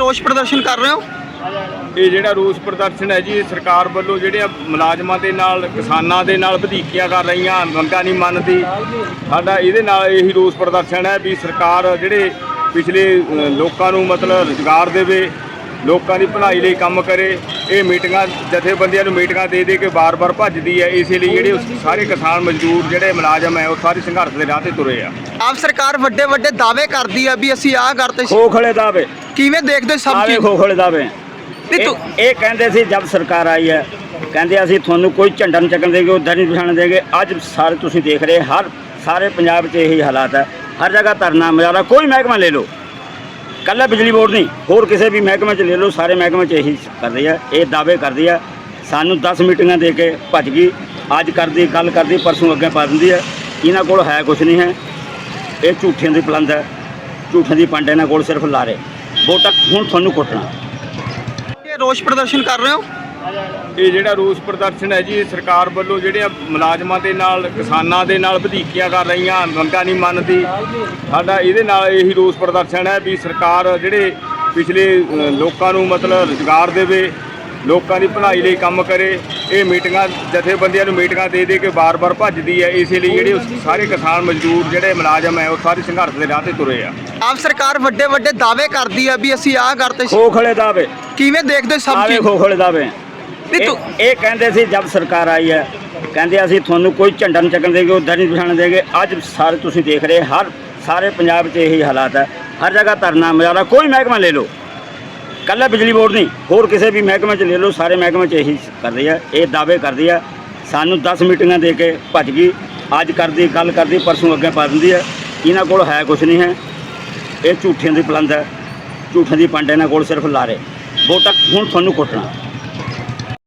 ਰੋਸ ਪ੍ਰਦਰਸ਼ਨ ਕਰ ਰਹੇ ਹੋ? ਇਹ ਜਿਹੜਾ ਰੋਸ ਪ੍ਰਦਰਸ਼ਨ ਹੈ ਜੀ, ਇਹ ਸਰਕਾਰ ਵੱਲੋਂ ਜਿਹੜੇ ਮੁਲਾਜ਼ਮਾਂ ਦੇ ਨਾਲ, ਕਿਸਾਨਾਂ ਦੇ ਨਾਲ ਵਧੀਕੀਆਂ ਕਰ ਰਹੀਆਂ, ਮੰਗਾਂ ਨਹੀਂ ਮੰਨਦੀ। ਸਾਡਾ ਇਹਦੇ ਨਾਲ ਇਹੀ ਰੋਸ ਪ੍ਰਦਰਸ਼ਨ ਹੈ ਵੀ ਸਰਕਾਰ ਜਿਹੜੇ ਪਿਛਲੇ ਲੋਕਾਂ ਨੂੰ ਮਤਲਬ ਰੁਜ਼ਗਾਰ ਦੇਵੇ ਲੋਕਾਂ ਦੀ ਭਲਾਈ ਲਈ ਕੰਮ ਕਰੇ ਇਹ ਮੀਟਿੰਗਾਂ ਜਥੇਬੰਦੀਆਂ ਨੂੰ ਮੀਟਿੰਗਾਂ ਦੇ ਦੇ ਕੇ ਬਾਰ-ਬਾਰ ਭੱਜਦੀ ਹੈ ਇਸੇ ਲਈ ਜਿਹੜੇ ਸਾਰੇ ਕਿਸਾਨ ਮਜ਼ਦੂਰ ਜਿਹੜੇ ਮੁਲਾਜ਼ਮ ਹੈ ਉਹ ਸਾਰੇ ਸੰਘਰਸ਼ ਦੇ ਰਾਹ ਤੇ ਤੁਰੇ ਆ। ਆਪ ਸਰਕਾਰ ਵੱਡੇ ਵੱਡੇ ਦਾਅਵੇ ਕਰਦੀ ਆ ਵੀ ਅਸੀਂ ਆਹ ਕਰਤੇ ਸੀ ਖੋਖਲੇ ਦਾਵੇ ਕਿਵੇਂ ਦੇਖਦੇ ਸਭ ਚੀਜ਼ ਖੋਖਲੇ ਨਹੀਂ ਇਹ ਇਹ ਕਹਿੰਦੇ ਸੀ ਜਦ ਸਰਕਾਰ ਆਈ ਹੈ ਕਹਿੰਦੇ ਅਸੀਂ ਤੁਹਾਨੂੰ ਕੋਈ ਝੰਡਾ ਨਹੀਂ ਚੱਕਣ ਦੇਗੇ ਉਧਰ ਨਹੀਂ ਪਛਾਣ ਦੇਗੇ। ਅੱਜ ਸਾਰੇ ਤੁਸੀਂ ਦੇਖ ਰਹੇ ਹਰ ਸਾਰੇ ਪੰਜਾਬ 'ਚ ਇਹੀ ਹਾਲਾਤ ਹੈ। ਹਰ ਜਗ੍ਹਾ ਧਰਨਾ ਮੁਜ਼ਾਹਰਾ ਕੋਈ ਮਹਿਕਮਾ ਲੈ ਲਓ। ਕੱਲਾ ਬਿਜਲੀ ਬੋਰਡ ਨਹੀਂ, ਹੋਰ ਕਿਸੇ ਵੀ ਮਹਿਕਮੇ 'ਚ ਲੈ ਲਓ, ਸਾਰੇ ਮਹਿਕਮੇ 'ਚ ਇਹੀ ਕਰਦੇ ਆ, ਇਹ ਦਾਅਵੇ ਕਰਦੀ ਆ। ਸਾਨੂੰ 10 ਮੀਟਿੰਗਾਂ ਦੇ ਕੇ ਭੱਜ ਗਈ, ਅੱਜ ਕਰਦੀ ਕੱਲ ਕਰਦੀ, ਪਰਸੋਂ ਅੱਗੇ ਪਾ ਦਿੰਦੀ ਹੈ ਇਹਨਾਂ ਕੋਲ ਹੈ ਕੁਝ ਨਹੀਂ ਹੈ। ਇਹ ਝੂਠਿਆਂ ਦੀ ਪਲੰਦ ਹੈ। ਝੂਠਿਆਂ ਦੀ ਪੰਡ ਇਹਨਾਂ ਕੋਲ ਸਿਰਫ ਲਾਰੇ। ਵੋਟਾਂ ਹੁਣ ਤੁਹਾਨੂੰ ਕੁੱਟਣਾ। ਇਹ ਰੋਸ ਪ੍ਰਦਰਸ਼ਨ ਕਰ ਰਹੇ ਹੋ? ਇਹ ਜਿਹੜਾ ਰੋਸ ਪ੍ਰਦਰਸ਼ਨ ਹੈ ਜੀ ਇਹ ਸਰਕਾਰ ਵੱਲੋਂ ਜਿਹੜੇ ਮੁਲਾਜ਼ਮਾਂ ਦੇ ਨਾਲ ਕਿਸਾਨਾਂ ਦੇ ਨਾਲ ਵਧੀਕੀਆਂ ਕਰ ਰਹੀਆਂ ਮੰਗਾਂ ਨਹੀਂ ਮੰਨਦੀ। ਸਾਡਾ ਇਹਦੇ ਨਾਲ ਇਹੀ ਰੋਸ ਪ੍ਰਦਰਸ਼ਨ ਹੈ ਵੀ ਸਰਕਾਰ ਜਿਹੜੇ ਪਿਛਲੇ ਲੋਕਾਂ ਨੂੰ ਮਤਲਬ ਰੁਜ਼ਗਾਰ ਦੇਵੇ ਲੋਕਾਂ ਦੀ ਭਲਾਈ ਲਈ ਕੰਮ ਕਰੇ ਇਹ ਮੀਟਿੰਗਾਂ ਜਥੇਬੰਦੀਆਂ ਨੂੰ ਮੀਟਿੰਗਾਂ ਦੇ ਦੇ ਕੇ ਬਾਰ-ਬਾਰ ਭੱਜਦੀ ਹੈ। ਇਸੇ ਲਈ ਜਿਹੜੇ ਸਾਰੇ ਕਿਸਾਨ ਮਜ਼ਦੂਰ ਜਿਹੜੇ ਮੁਲਾਜ਼ਮ ਹੈ ਉਹ ਸਾਰੇ ਸੰਘਰਸ਼ ਦੇ ਰਾਹ ਤੇ ਤੁਰੇ ਆ। ਆਪ ਸਰਕਾਰ ਵੱਡੇ ਵੱਡੇ ਦਾਅਵੇ ਕਰਦੀ ਆ ਵੀ ਅਸੀਂ ਆਹ ਕਰਤੇ ਸੀ ਖੋਖਲੇ ਦਾਵੇ ਕਿਵੇਂ ਦੇਖਦੇ ਸਭ ਚੀਜ਼ ਖੋਖਲੇ ਦਾਵੇ ਨਹੀਂ ਇਹ ਤੂੰ ਇਹ ਕਹਿੰਦੇ ਸੀ ਜਦ ਸਰਕਾਰ ਆਈ ਹੈ ਕਹਿੰਦੇ ਅਸੀਂ ਤੁਹਾਨੂੰ ਕੋਈ ਝੰਡਾ ਨਹੀਂ ਚੱਕਣ ਦੇਗੇ ਉਧਰ ਨਹੀਂ ਪਛਾਣ ਦੇਗੇ। ਅੱਜ ਸਾਰੇ ਤੁਸੀਂ ਦੇਖ ਰਹੇ ਹਰ ਸਾਰੇ ਪੰਜਾਬ 'ਚ ਇਹੀ ਹਾਲਾਤ ਹੈ। ਹਰ ਜਗ੍ਹਾ ਧਰਨਾ ਮੁਜ਼ਾਹਰਾ ਕੋਈ ਮਹਿਕਮਾ ਲੈ ਲਓ। ਕੱਲਾ ਬਿਜਲੀ ਬੋਰਡ ਨਹੀਂ ਹੋਰ ਕਿਸੇ ਵੀ ਮਹਿਕਮੇ 'ਚ ਲੈ ਲਓ ਸਾਰੇ ਮਹਿਕਮੇ 'ਚ ਇਹੀ ਕਰਦੇ ਆ ਇਹ ਦਾਅਵੇ ਕਰਦੀ ਆ ਸਾਨੂੰ 10 ਮੀਟਿੰਗਾਂ ਦੇ ਕੇ ਭੱਜ ਗਈ। ਅੱਜ ਕਰਦੀ ਕੱਲ ਕਰਦੀ ਪਰਸੋਂ ਅੱਗੇ ਪਾ ਦਿੰਦੀ ਹੈ। ਇਹਨਾਂ ਕੋਲ ਹੈ ਕੁਝ ਨਹੀਂ ਹੈ। ਇਹ ਝੂਠਿਆਂ ਦੀ ਪਲੰਦ ਹੈ। ਝੂਠਿਆਂ ਦੀ ਪੰਡ ਇਹਨਾਂ ਕੋਲ ਸਿਰਫ ਲਾਰੇ। ਵੋਟਾਂ ਹੁਣ ਤੁਹਾਨੂੰ ਕੁੱਟਣਾ।